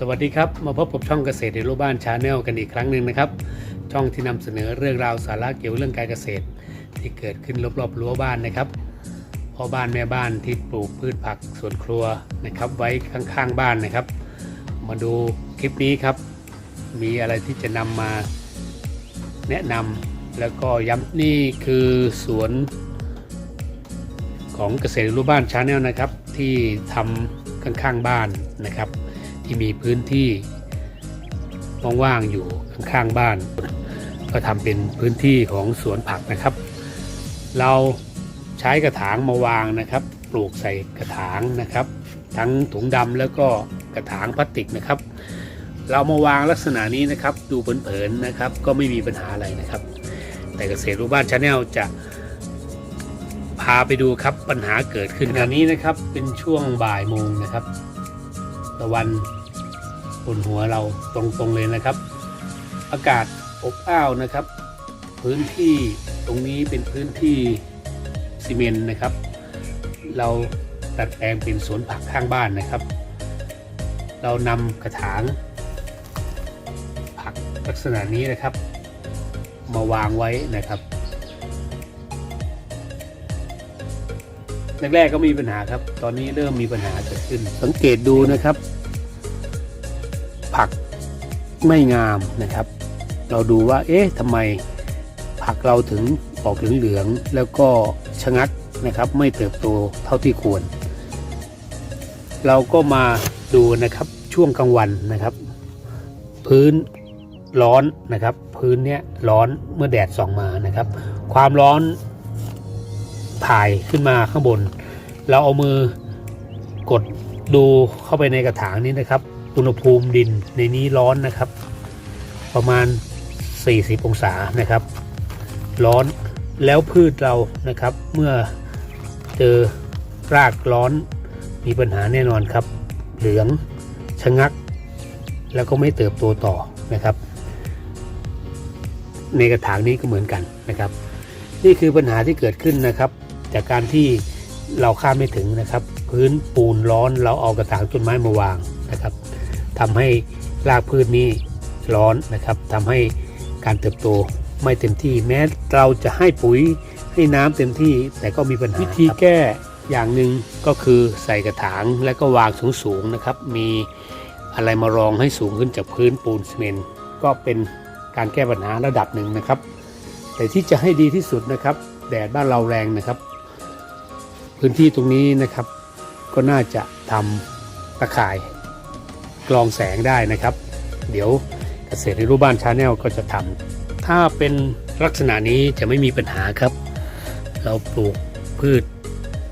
สวัสดีครับ มาพบกับช่องเกษตรในรูบ้านชาแนลกันอีกครั้งหนึ่งนะครับ ช่องที่นำเสนอเรื่องราวสาระเกี่ยวเรื่องการเกษตร ที่เกิดขึ้นรอบๆรั้วบ้านนะครับพ่อบ้านแม่บ้านที่ปลูกพืชผักสวนครัวนะครับ ไว้ข้างๆบ้านนะครับ มาดูคลิปนี้ครับ มีอะไรที่จะนำมาแนะนำแล้วก็ย้ำนี่คือสวนของเกษตรรูบ้านชาแนลนะครับ ที่ทำข้างๆบ้านนะครับ ที่มีพื้นที่ว่างๆอยู่ข้างๆบ้าน ก็ทำเป็นพื้นที่ของสวนผักนะครับ เราใช้กระถางมาวางนะครับ ปลูกใส่กระถางนะครับ ทั้งถุงดำแล้วก็กระถางพลาสติกนะครับ เรามาวางลักษณะนี้นะครับ ดูเผินๆนะครับ ก็ไม่มีปัญหาอะไรนะครับ แต่เกษตรรูปบ้านชาแนลจะพาไปดูครับปัญหาเกิดขึ้นขณะนี้นะครับเป็นช่วงบ่ายโมงนะครับตะวัน บนหัวเราตรงๆเลยนะครับ อากาศอบอ้าวนะครับ พื้นที่ตรงนี้เป็นพื้นที่ซีเมนต์นะครับ เราตัดแปลงเป็นสวนผักข้างบ้านนะครับ เรานำกระถาง ผักลักษณะนี้นะครับ มาวางไว้นะครับแรกๆก็มีปัญหาครับ ตอนนี้เริ่มมีปัญหาเกิดขึ้น สังเกตดูนะครับ ผักไม่งามนะครับ เราดูว่าเอ๊ะทำไมผักเราถึงออกเหลืองๆแล้วก็ชะงักนะครับไม่เติบโตเท่าที่ควร เราก็มาดูนะครับช่วงกลางวันนะครับ พื้นร้อนนะครับ พื้นเนี้ยร้อนเมื่อแดดส่องมานะครับ ความร้อนถ่ายขึ้นมาข้างบน เราเอามือกดดูเข้าไปในกระถางนี้นะครับ อุณหภูมิดินในนี้ร้อนนะครับ ประมาณ 40 องศานะครับ ร้อนแล้วพืชเรานะครับ เมื่อเจอรากร้อนมีปัญหาแน่นอนครับ เหลืองชะงัก แล้วก็ไม่เติบโตต่อนะครับ ในกระถางนี้ก็เหมือนกันนะครับ นี่คือปัญหาที่เกิดขึ้นนะครับ จากการที่เราคาดไม่ถึงนะครับ พื้นปูนร้อนเราเอากระถางต้นไม้มาวางนะครับ ทำให้รากพืชนี้ร้อนนะครับทำให้การเติบโตไม่เต็มที่ แม้เราจะให้ปุ๋ยให้น้ำเต็มที่ แต่ก็มีปัญหาวิธีแก้อย่างหนึ่งก็คือใส่กระถางแล้วก็วางสูงๆนะครับ มีอะไรมารองให้สูงขึ้นจากพื้นปูนซีเมนต์ก็เป็นการแก้ปัญหาระดับหนึ่งนะครับ แต่ที่จะให้ดีที่สุดนะครับ แดดบ้านเราแรงนะครับ พื้นที่ตรงนี้นะครับ ก็น่าจะทำตะข่าย กรองแสงได้นะครับ เดี๋ยวเกษตรในรูปบ้านชาแนลก็จะทำถ้าเป็นลักษณะนี้จะไม่มีปัญหาครับ เราปลูกพืช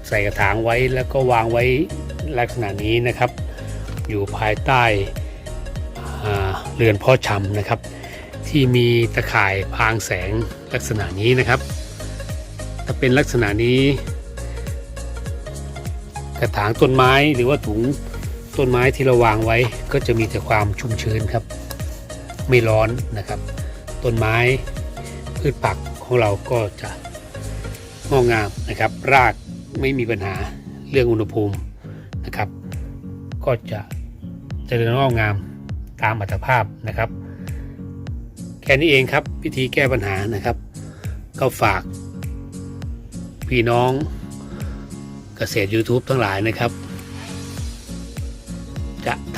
ใส่กระถางไว้แล้วก็วางไว้ลักษณะนี้นะครับ อยู่ภายใต้เรือนพาะชำนะครับ ที่มีตะข่ายพรางแสงลักษณะนี้นะครับ ถ้าเป็นลักษณะนี้ กระถางต้นไม้หรือว่าถุง ต้นไม้ที่เราวางไว้ก็จะมีแต่ความชุ่มชื้นครับ ไม่ร้อนนะครับ ต้นไม้พืชผักของเราก็จะงอกงามนะครับ รากไม่มีปัญหาเรื่องอุณหภูมินะครับ ก็จะเจริญงอกงามตามอัตภาพนะครับ แค่นี้เองครับวิธีแก้ปัญหานะครับ ก็ฝากพี่น้องเกษตร YouTube ทั้งหลายนะครับ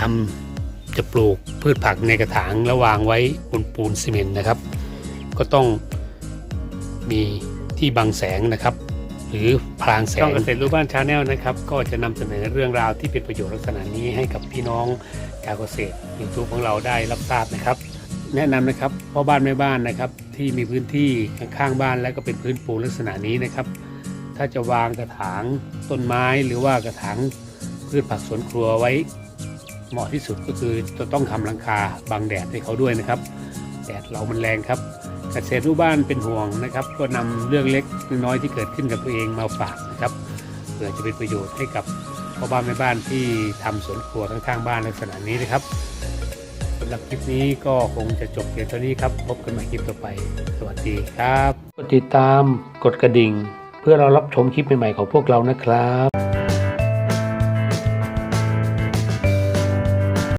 ทำจะปลูกพืชผักในกระถางแล้ววางไว้บนปูนซีเมนต์นะครับ ก็ต้องมีที่บังแสงนะครับ หรือพรางแสงช่องเกษตรรูปบ้านชาแนลนะครับ ก็จะนำเสนอเรื่องราวที่เป็นประโยชน์ลักษณะนี้ให้กับพี่น้องชาวเกษตร YouTube ของเราได้รับทราบนะครับ แนะนำนะครับพ่อบ้านแม่บ้านนะครับ ที่มีพื้นที่ข้างๆบ้านและก็เป็นพื้นปูนลักษณะนี้นะครับ ถ้าจะวางกระถางต้นไม้หรือว่ากระถางพืชผักสวนครัวไว้ เหมาะที่สุดก็คือจะต้องทำหลังคาบังแดดให้เขาด้วยนะครับ แดดเรามันแรงครับเกษตรรูปบ้านเป็นห่วงนะครับ ก็นำเรื่องเล็กน้อยที่เกิดขึ้นกับตัวเองมาฝากนะครับเพื่อจะเป็นประโยชน์ให้กับพ่อบ้านแม่บ้านที่ทำสวนครัวข้างๆบ้านลักษณะนี้นะครับสำหรับคลิปนี้ก็คงจะจบเพียงเท่านี้ครับ พบกันใหม่คลิปต่อไป สวัสดีครับ กดติดตาม กดกระดิ่ง เพื่อเรารับชมคลิปใหม่ๆของพวกเรานะครับ